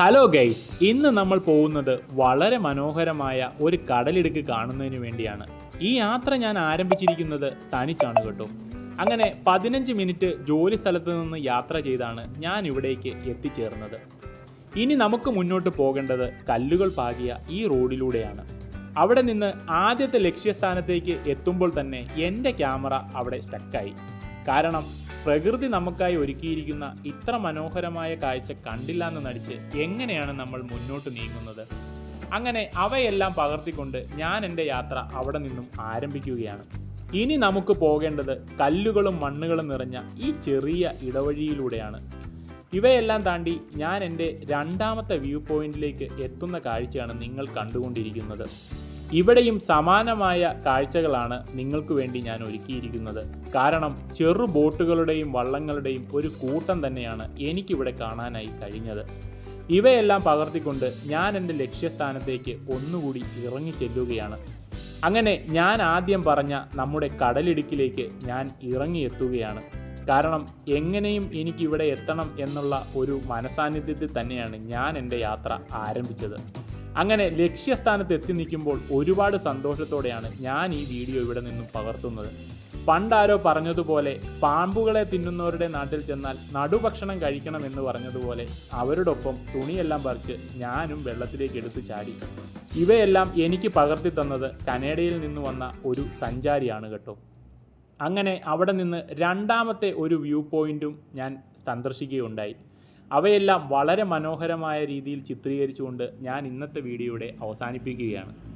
Hello guys ഇന്ന് നമ്മൾ പോകുന്നത് വളരെ മനോഹരമായ ഒരു കടലിടുക്ക് കാണുന്നതിന് വേണ്ടിയാണ്. ഈ യാത്ര ഞാൻ ആരംഭിച്ചിരിക്കുന്നത് തനിച്ചാണ് കേട്ടോ. അങ്ങനെ പതിനഞ്ച് മിനിറ്റ് ജോലി സ്ഥലത്ത് നിന്ന് യാത്ര ചെയ്താണ് ഞാൻ ഇവിടേക്ക് എത്തിച്ചേർന്നത്. ഇനി നമുക്ക് മുന്നോട്ട് പോകേണ്ടത് കല്ലുകൾ പാകിയ ഈ റോഡിലൂടെയാണ്. അവിടെ നിന്ന് ആദ്യത്തെ ലക്ഷ്യസ്ഥാനത്തേക്ക് എത്തുമ്പോൾ തന്നെ എന്റെ ക്യാമറ അവിടെ സ്റ്റക്കായി കാരണം പ്രകൃതി നമുക്കായി ഒരുക്കിയിരിക്കുന്ന ഇത്ര മനോഹരമായ കാഴ്ച കണ്ടില്ല എന്ന് നടിച്ച് എങ്ങനെയാണ് നമ്മൾ മുന്നോട്ട് നീങ്ങുന്നത്? അങ്ങനെ അവയെല്ലാം പകർത്തിക്കൊണ്ട് ഞാൻ എന്റെ യാത്ര അവിടെ നിന്നും ആരംഭിക്കുകയാണ്. ഇനി നമുക്ക് പോകേണ്ടത് കല്ലുകളും മണ്ണുകളും നിറഞ്ഞ ഈ ചെറിയ ഇടവഴിയിലൂടെയാണ്. ഇവയെല്ലാം താണ്ടി ഞാൻ എന്റെ രണ്ടാമത്തെ വ്യൂ പോയിന്റിലേക്ക് എത്തുന്ന കാഴ്ചയാണ് നിങ്ങൾ കണ്ടുകൊണ്ടിരിക്കുന്നത്. ഇവിടെയും സമാനമായ കാഴ്ചകളാണ് നിങ്ങൾക്ക് വേണ്ടി ഞാൻ ഒരുക്കിയിരിക്കുന്നത്. കാരണം ചെറു ബോട്ടുകളുടെയും വള്ളങ്ങളുടെയും ഒരു കൂട്ടം തന്നെയാണ് എനിക്കിവിടെ കാണാനായി കഴിഞ്ഞത്. ഇവയെല്ലാം പകർത്തിക്കൊണ്ട് ഞാൻ എന്റെ ലക്ഷ്യസ്ഥാനത്തേക്ക് ഒന്നുകൂടി ഇറങ്ങി ചെല്ലുകയാണ്. അങ്ങനെ ഞാൻ ആദ്യം പറഞ്ഞ നമ്മുടെ കടലിടുക്കിലേക്ക് ഞാൻ ഇറങ്ങിയെത്തുകയാണ്. കാരണം എങ്ങനെയും എനിക്കിവിടെ എത്തണം എന്നുള്ള ഒരു മനസാന്നിധ്യത്തിൽ തന്നെയാണ് ഞാൻ എന്റെ യാത്ര ആരംഭിച്ചത്. അങ്ങനെ ലക്ഷ്യസ്ഥാനത്ത് എത്തി നിൽക്കുമ്പോൾ ഒരുപാട് സന്തോഷത്തോടെയാണ് ഞാൻ ഈ വീഡിയോ ഇവിടെ നിന്നും പകർത്തുന്നത്. പണ്ടാരോ പറഞ്ഞതുപോലെ പാമ്പുകളെ തിന്നുന്നവരുടെ നാട്ടിൽ ചെന്നാൽ നടുഭക്ഷണം കഴിക്കണം എന്ന് പറഞ്ഞതുപോലെ അവരോടൊപ്പം തുണിയെല്ലാം പറിച്ച് ഞാനും വെള്ളത്തിലേക്ക് എടുത്തു ചാടി. ഇവയെല്ലാം എനിക്ക് പകർത്തി തന്നത് കനേഡയിൽ നിന്ന് വന്ന ഒരു സഞ്ചാരിയാണ് കേട്ടോ. അങ്ങനെ അവിടെ നിന്ന് രണ്ടാമത്തെ ഒരു വ്യൂ പോയിന്റും ഞാൻ സന്ദർശിക്കുകയുണ്ടായി. അവയെല്ലാം വളരെ മനോഹരമായ രീതിയിൽ ചിത്രീകരിച്ചുകൊണ്ട് ഞാൻ ഇന്നത്തെ വീഡിയോയുടെ അവസാനിപ്പിക്കുകയാണ്.